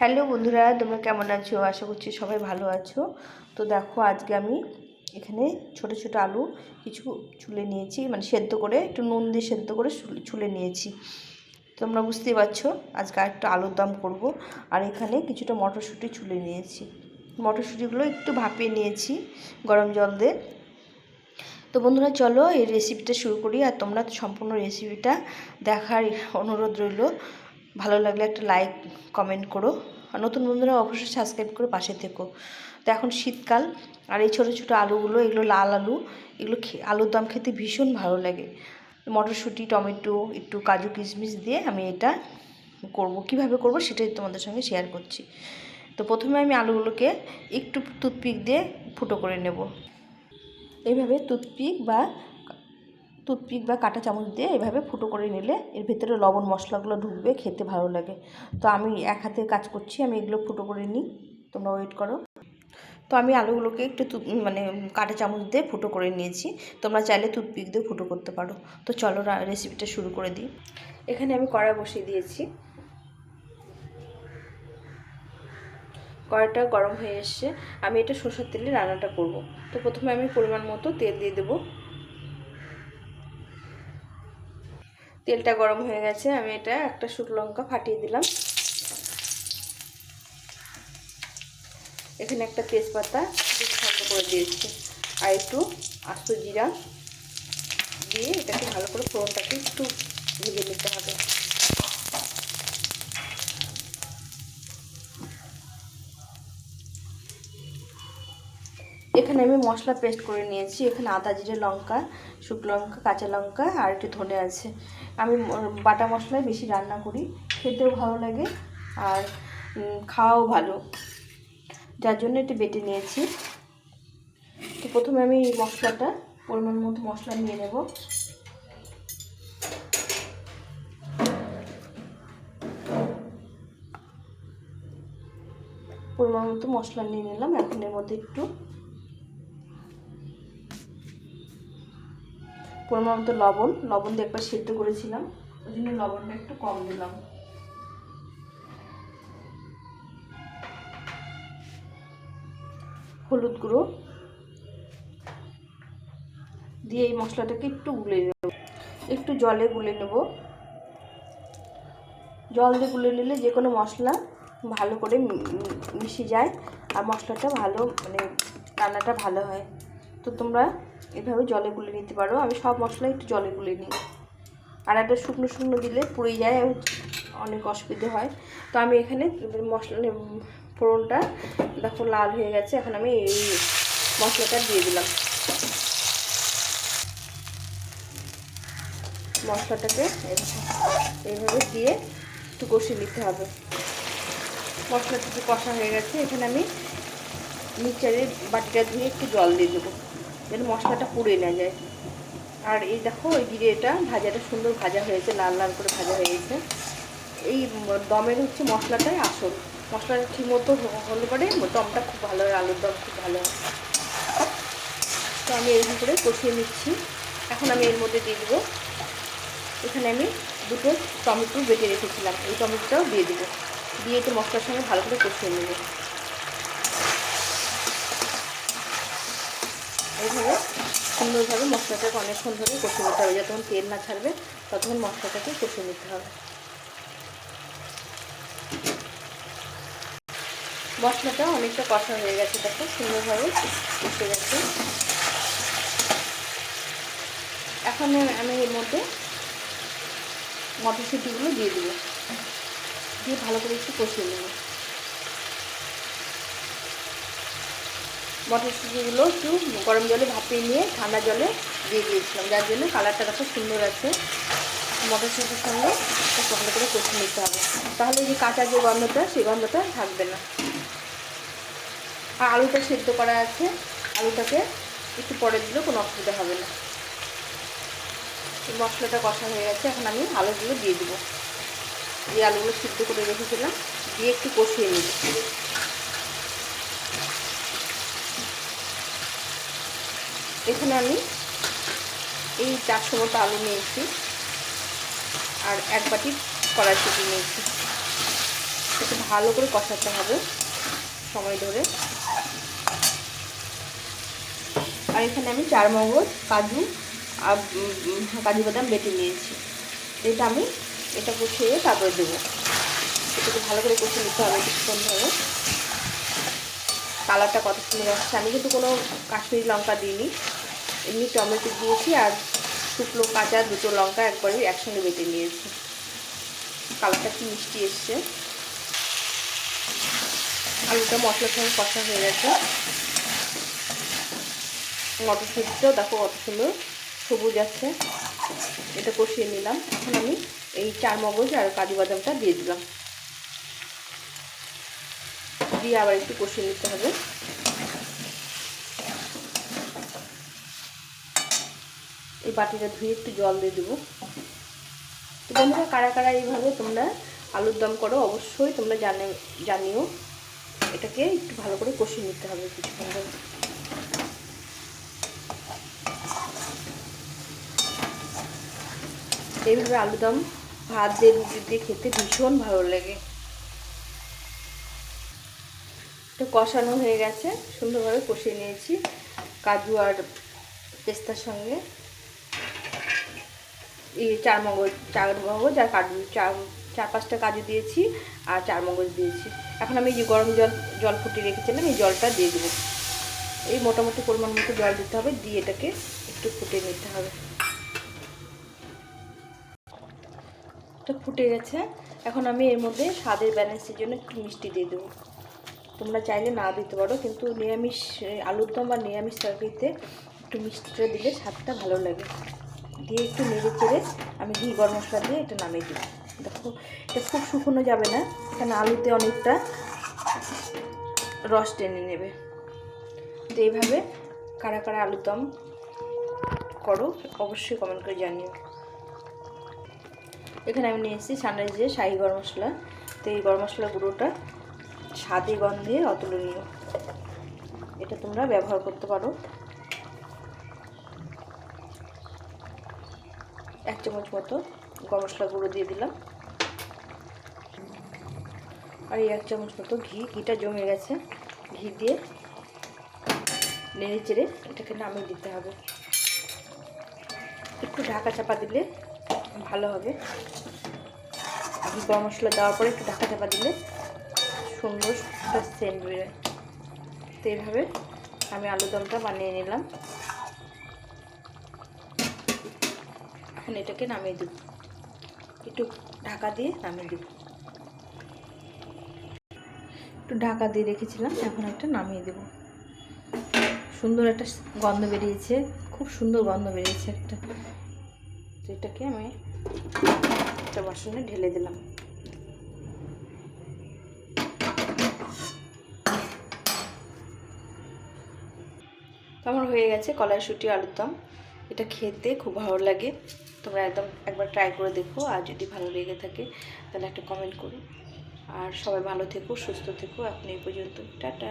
Hello বন্ধুরা, তোমরা কেমন আছো? আশা করছি সবাই ভালো আছো। তো দেখো, আজকে আমি এখানে ছোট ছোট আলু কিছু ছুলে নিয়েছি মানে সেদ্ধ করে, একটু নুন দিয়ে সেদ্ধ করে ছুলে- নিয়েছি। তোমরা বুঝতেই পারছ, আজকে আর একটু আলুর দম করব। আর এখানে কিছুটা মটরশুঁটি ছুলে নিয়েছি। মটরশুঁটিগুলো একটু ভাপিয়ে নিয়েছি গরম জল দিয়ে। তো বন্ধুরা, চলো এই রেসিপিটা শুরু করি, আর তোমরা সম্পূর্ণ রেসিপিটা দেখার অনুরোধ রইল। ভালো লাগলে একটা লাইক কমেন্ট করো। আর নতুন বন্ধুরা অবশ্যই সাবস্ক্রাইব করে পাশে থেকো। তো এখন শীতকাল, আর এই ছোটো ছোটো আলুগুলো, এগুলো লাল আলু, এগুলো আলুর দম খেতে ভীষণ ভালো লাগে। মটরশুঁটি, টমেটো, একটু কাজু কিশমিশ দিয়ে আমি এটা করব। কীভাবে করব সেটাই তোমাদের সঙ্গে শেয়ার করছি। তো প্রথমে আমি আলুগুলোকে একটু টুথপিক দিয়ে ফুটো করে নেব। এইভাবে টুথপিক বা টুথপিক বা কাঁটা চামচ দিয়ে এভাবে ফুটো করে নিলে এর ভেতরে লবণ মশলাগুলো ঢুকবে, খেতে ভালো লাগে। তো আমি এক হাতে কাজ করছি, আমি এগুলো ফুটো করে নিই। তোমরা ওয়েট করো। তো আমি আলুগুলোকে একটু মানে কাঁটা চামচ দিয়ে ফুটো করে নিয়েছি। তোমরা চাইলে টুথপিক দিয়ে ফুটো করতে পারো। তো চলো রেসিপিটা শুরু করে দিই। এখানে আমি কড়াই বসিয়ে দিয়েছি। কড়াটা গরম হয়ে এসছে। আমি এটা সরষের তেলে রান্নাটা করব। তো প্রথমে আমি পরিমাণ মতো তেল দিয়ে দেবো। তেলটা গরম হয়ে গেছে, আমি এটা একটা শুকনো লঙ্কা ফাটিয়ে দিলাম। এখানে একটা তেজপাতা ভালো করে দিয়েছি, আর একটু আস্ত জিরা দিয়ে এটাকে ভালো করে ফোড়নটাকে একটু ভেজে নিতে হবে। এখানে আমি মশলা পেস্ট করে নিয়েছি। এখানে আদা, জিরে, লঙ্কা, শুকনো লঙ্কা, কাঁচা লঙ্কা আর একটু ধনে আছে। আমি বাটা মশলায় বেশি রান্না করি। খেতেও ভালো লাগে আর খাওয়াও ভালো। যার জন্য একটু বেটে নিয়েছি। তো প্রথমে আমি মশলাটা, পরিমাণ মতো মশলা নিয়ে নেব। পরিমাণ মতো মশলা নিয়ে নিলাম। এখন এর মধ্যে একটু পরিমাণ মতো লবণ লবণ দিয়ে একবার সেদ্ধ করেছিলাম। ওই জন্য লবণটা একটু কম দিলাম। হলুদ গুঁড়ো দিয়ে এই মশলাটাকে একটু গুলে নেব। একটু জলে গুলে নেব। জল দিয়ে গুলে নিলে যে কোনো মশলা ভালো করে মিশে যায়। আর মশলাটা ভালো মানে রান্নাটা ভালো হয়। তো তোমরা এভাবে জলে গুলে নিতে পারো। আমি সব মশলা একটু জলে গুলে নিই। আর একটা শুকনো শুকনো দিলে পুড়ে যায় অনেক অসুবিধে হয়। তো আমি এখানে মশলা ফোড়নটা দেখো লাল হয়ে গেছে। এখন আমি এই মশলাটা দিয়ে দিলাম। মশলাটাকে এইভাবে দিয়ে একটু কষিয়ে নিতে হবে। মশলাটা একটু কষা হয়ে গেছে, এখানে আমি মিক্সারের বাটিটা ধুয়ে একটু জল দিয়ে দেবো, যেন মশলাটা পুড়ে না যায়। আর এই দেখো ওই এটা ভাজাটা সুন্দর ভাজা হয়েছে, লাল লাল করে ভাজা হয়ে গেছে। এই দমের হচ্ছে মশলাটাই আসল। মশলাটা ঠিক মতো হলে পরে দমটা খুব ভালো হয়, আলুর দম খুব ভালো হয়। তো আমি এরকম করে কষিয়ে নিচ্ছি। এখন আমি এর মধ্যে দিয়ে দেবো। এখানে আমি দুটো টমেটো বেটে রেখেছিলাম, এই টমেটোটাও দিয়ে দেবো। দিয়ে একটু মশলার সঙ্গে ভালো করে কষিয়ে নেব। এইভাবে সুন্দরভাবে মশলাটাকে অনেকক্ষণ ধরে কষিয়ে নিতে হবে। যতক্ষণ তেল না ছাড়বে, ততক্ষণ মশলাটাকে কষিয়ে নিতে হবে। মশলাটা অনেকটা কষা হয়ে গেছে, দেখো, সুন্দরভাবে কষে গেছে। এখন আমি এর মধ্যে মটরশুঁটিগুলো দিয়ে দেবো। দিয়ে ভালো করে একটু কষিয়ে নেব। মটরশুঁটিগুলো একটু গরম জলে ভাপিয়ে নিয়ে ঠান্ডা জলে দিয়ে দিয়েছিলাম। যার জন্য কালারটা কত সুন্দর আছে। মটরশুঁটির সঙ্গে ভালো করে কষিয়ে নিতে হবে। তাহলে যে কাঁচা যে গন্ধটা, সেই গন্ধটা থাকবে না। আর আলুটা সেদ্ধ করা আছে। আলুটাকে একটু পরে দিলেও কোনো অসুবিধা হবে না। মশলাটা কষা হয়ে গেছে। এখন আমি আলুগুলো দিয়ে দেবো। যে আলুগুলো সিদ্ধ করে রেখেছিলাম। দিয়ে একটু কষিয়ে নেব। এখানে আমি এই চারশো মতো আলু নিয়েছি আর এক বাটি কড়াইশুটি নিয়েছি। একটু ভালো করে কষাতে হবে সময় ধরে। আর এখানে আমি চার মগজ কাজু আর কাজু বাদাম বেটে নিয়েছি। এটা আমি এটা কষিয়ে তারপরে দেবো। এটাকে ভালো করে কষিয়ে নিতে হবে কিছুক্ষণ ধরে। কালারটা কত সুন্দর আসছে। আমি কিন্তু কোনো কাশ্মীরি লঙ্কা দিইনি। এমনি টমেটো দিয়েছি আর শুকনো কাঁচা দুটো লঙ্কা একবারে একসঙ্গে বেটে নিয়েছি। কালারটা কি মিষ্টি এসছে। আলুটা মশলার সঙ্গে কষা হয়ে গেছে। মটরশুঁটিটাও দেখো কত সুন্দর সবুজ আছে। এটা কষিয়ে নিলাম। এখন আমি এই চার মগজ আর কাজু বাদামটা দিয়ে দিলাম। দিয়ে আবার একটু কষিয়ে নিতে হবে। এই বাটিটা ধুয়ে একটু জল দিয়ে দেবো। তো বন্ধুরা, কারা কারা এইভাবে তোমরা আলুর দম করো, অবশ্যই তোমরা জানে, জানিও। এটাকে একটু ভালো করে কষিয়ে নিতে হবে কিছুক্ষণ এইভাবে আলুদম ভাত দিয়ে রুটি দিয়ে খেতে ভীষণ ভালো লাগে। তো কষানো হয়ে গেছে, সুন্দরভাবে কষিয়ে নিয়েছি। কাজু আর পেস্তার সঙ্গে। চার মগজ চার মগজ আর কাজু, চার চার পাঁচটা কাজু দিয়েছি আর চার মগজ দিয়েছি। এখন আমি যে গরম জল জল ফুটিয়ে রেখেছিলাম, এই জলটা দিয়ে দেবো। এই মোটামুটি পরিমাণ মতো জল দিতে হবে, দিয়ে এটাকে একটু ফুটিয়ে নিতে হবে। এটা ফুটে গেছে। এখন আমি এর মধ্যে স্বাদের ব্যালেন্সের জন্য একটু মিষ্টি দিয়ে দেবো। তোমরা চাইলে না দিতে পারো, কিন্তু নিরামিষ আলুর দম বা নিরামিষ তরকারিতে একটু মিষ্টিটা দিলে স্বাদটা ভালো লাগে। দিয়ে একটু নেড়ে চেড়ে আমি ঘি, গরম মশলা দিয়ে এটা নামিয়ে দিই দেখো, এটা খুব শুকনো যাবে না, এখানে আলুতে অনেকটা রস টেনে নেবে। তো এইভাবে কারা কারা আলুর দম করো, অবশ্যই কমেন্ট করে জানিও। এখানে আমি নিয়ে এসেছি সানরাইজের শাহি গরম মশলা। তো এই গরম মশলা গুঁড়োটা স্বাদে গন্ধে অতুলনীয়। এটা তোমরা ব্যবহার করতে পারো। এক চামচ মতো গরম মশলা গুঁড়ো দিয়ে দিলাম। আর এই এক চামচ মতো ঘি, ঘিটা জমে গেছে। ঘি দিয়ে নেড়ে চেড়ে এটাকে নামিয়ে দিতে হবে। একটু ঢাকা চাপা দিলে ভালো হবে। ঘি, গরম মশলা দেওয়ার পরে একটু ঢাকা চাপা দিলে সুন্দর সেন্ট বেরোয়। তো এইভাবে আমি আলুদমটা বানিয়ে নিলাম। এখন এটাকে নামিয়ে দেব। একটু ঢাকা দিয়ে নামিয়ে দেব। একটু ঢাকা দিয়ে রেখেছিলাম, এখন একটা নামিয়ে দেব। সুন্দর একটা গন্ধ বেরিয়েছে, খুব সুন্দর গন্ধ বেরিয়েছে একটা। তো এটাকে আমি একটা বাসনে ঢেলে দিলাম। আমার হয়ে গেছে কলাইশুটি আলুর দম এটা খেতে খুব ভালো লাগে। তোমরা একদম একবার ট্রাই করে দেখো, আর যদি ভালো লেগে থাকে, তাহলে একটা কমেন্ট করো। আর সবাই ভালো থেকো, সুস্থ থেকো, আপনি এই পর্যন্ত। টাটা।